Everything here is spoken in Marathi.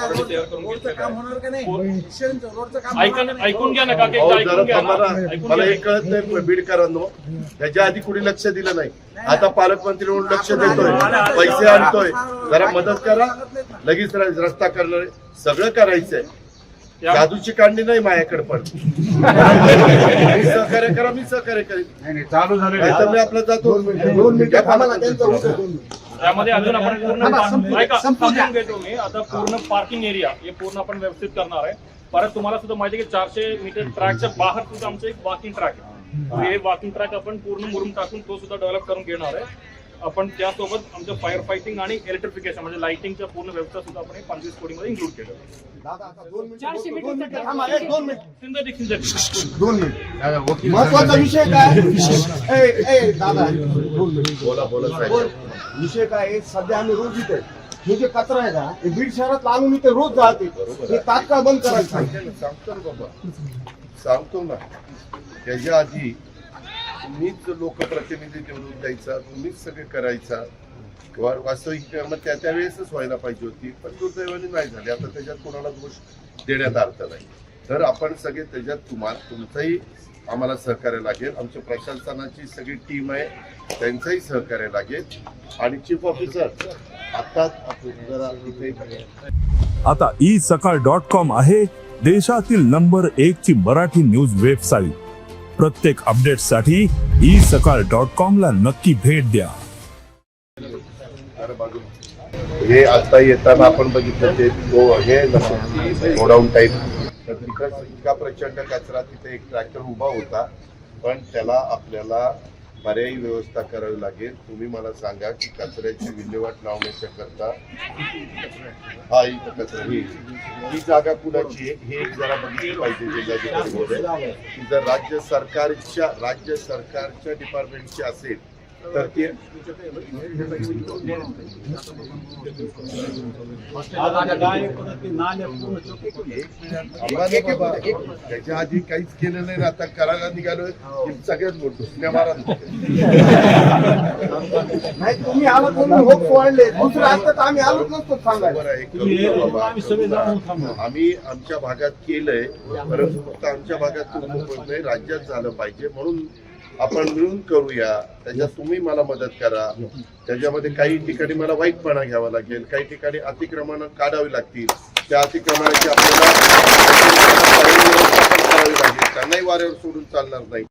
तयार करून रोडचं काम. होणार का नाही? हो. शिक्षणचं रोडचं काम होणार का? ऐकून घ्या ना काका अहो, एकदा जरा ऐकून घ्या थांबा ना. ना. ऐकून मला घ्या. एक कळत नाही बीडकरांनो त्याच्या आधी कुणी लक्ष दिलं नाही. आता पालकमंत्री म्हणून लक्ष देतोय. पैसे आणतोय. जरा मदत करा. लगेच र- रस्ता करणार सगळं करायचंय. या- जादूची काढणी नाही माझ्याकडे पण. सहकार्य करा मी सहकार्य करेन. चालू झाले नाहीतर मी आपलं जातो. दोन मिनिटं थांबा ना, त्यांचं होतं दोन मिनिटं. त्यामध्ये अजून आपण पूर्ण ऐका. समजून घेतो मी. आता पूर्ण पार्किंग एरिया हे पूर्ण आपण व्यवस्थित करणार आहे. परत तुम्हाला सुद्धा माहिती आहे की चारशे मीटर ट्रॅकच्या बाहेर सुद्धा आमचं एक वॉकिंग ट्रॅक आहे. हे. वॉकिंग ट्रॅक आपण पूर्ण मुरुम टाकून तो सुद्धा डेव्हलप करून घेणार आहे. आपण त्यासोबत आमचं फायर फायटिंग आणि इलेक्ट्रिफिकेशन म्हणजे लाइटिंगच्या पूर्ण व्यवस्था सुद्धा आपण पंचवीस कोटीमध्ये इन्क्लूड केलं. दोन मिनिटं महत्त्वाचा विषय काय? ए, ए, दादा बोला बोला विषय काय? आहे सध्या आम्ही रोज इथे हे जे कचरा आहे ना हे बीड शहरात आणून इथे रोज जाते. हे तात्काळ बंद करायचं. सांगतो ना बाबा. सांगतो ना. त्याच्या आधी तुम्हीच लोकप्रतिनिधी निवडून द्यायचा तुम्हीच सगळे करायचा किंवा वास्तविक कामं त्या त्यावेळेसच व्हायला पाहिजे होती पण दुर्दैवाने नाही झाली. आता त्याच्यात कोणाला दोष देण्यात अर्थ नाही. तर आपण सगळे त्याच्यात तुम्हाला तुमचंही आम्हाला सहकार्य लागेल. आमच्या प्रशासनाची सगळी टीम आहे त्यांचंही सहकार्य लागेल. आणि चीफ ऑफिसर आता आता ई सकाळ डॉट कॉम आहे देशातील नंबर एक ची मराठी न्यूज वेबसाईट प्रत्येक अपडेटसाठी ई सकाळ डॉट कॉम ला नक्की भेट द्या. हे आता येताना आपण बघितलं ते तो हे गोडाऊन टाईप तर तिथं इतका प्रचंड कचरा तिथे एक ट्रॅक्टर उभा होता पण त्याला आपल्याला पर्यायी व्यवस्था करावी लागेल. तुम्ही मला सांगा की कचऱ्याची विल्हेवाट लावण्याच्या करता हा इथं कचरा ही जागा कुणाची आहे? हे जरा बघितली पाहिजे जिल्हाधिकारी महोदय की जर राज्य सरकारच्या राज्य सरकारच्या डिपार्टमेंटची असेल तर त्याच्या आधी काहीच केलं नाही आता करायला निघालोय सगळ्यात मोठं नाही तुम्ही आलात तुम्ही होप वाढले दुसरं असतं तर आम्ही आलोच नसतो सांगायला बरं आम्ही आमच्या भागात केलंय परंतु फक्त आमच्या भागात नाही राज्यात झालं पाहिजे. म्हणून आपण मिळून करूया. त्याच्यात तुम्ही मला मदत करा. त्याच्यामध्ये काही ठिकाणी मला वाईटपणा घ्यावा लागेल. काही ठिकाणी अतिक्रमण काढावी लागतील. त्या अतिक्रमणाची आपल्याला करावी लागेल. त्यांनाही वाऱ्यावर सोडून चालणार नाही.